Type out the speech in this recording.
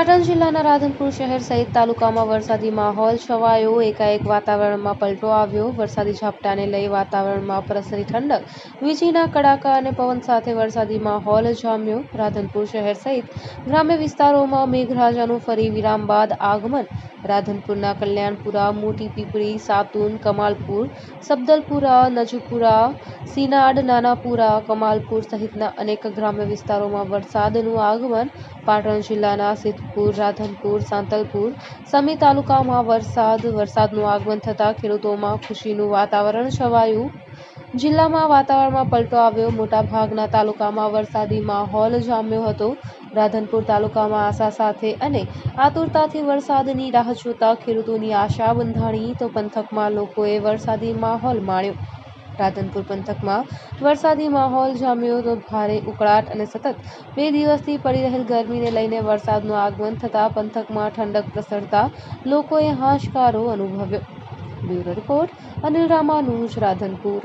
પાટણ જિલ્લાના રાધનપુર શહેર સહિત તાલુકામાં વરસાદી માહોલ છવાયો, એકાએક વાતાવરણમાં પલટો આવ્યો. વરસાદી ઝાપટાને લઈ વાતાવરણમાં પ્રસરી ઠંડક. વીજળીના કડાકા અને પવન સાથે વરસાદી માહોલ જામ્યો. રાધનપુર શહેર સહિત ગ્રામ્ય વિસ્તારોમાં મેઘરાજાનું ફરી વિરામ બાદ આગમન. રાધનપુરના કલ્યાણપુરા મોટી પીપળી સાતુન, કમાલપુર, સબદલપુરા, નજપુરા, સિનાડ, નાનાપુરા, કમાલપુર સહિતના અનેક ગ્રામ્ય વિસ્તારોમાં વરસાદનું આગમન પાટણ જિલ્લાના સિદ્ધપુર, રાધનપુર, સાંતલપુર સમી તાલુકામાં વરસાદ. વરસાદનું આગમન થતાં ખેડૂતોમાં ખુશીનું વાતાવરણ છવાયું. જિલ્લામાં વાતાવરણમાં પલટો આવ્યો. મોટાભાગના તાલુકામાં વરસાદી માહોલ જામ્યો હતો. રાધનપુર તાલુકામાં આશા સાથે અને આતુરતાથી વરસાદની રાહ જોતા ખેડૂતોની આશા બંધાણી તો પંથકમાં લોકોએ વરસાદી માહોલ માણ્યો. રાધનપુર પંથકમાં વરસાદી માહોલ જામ્યો તો ભારે ઉકળાટ અને સતત બે દિવસથી પડી રહેલ ગરમીને લઈને વરસાદનું આગમન થતાં પંથકમાં ઠંડક પ્રસરતા લોકોએ હાશકારો અનુભવ્યો. Bureau report Anil Ramanuj, Radhanpur.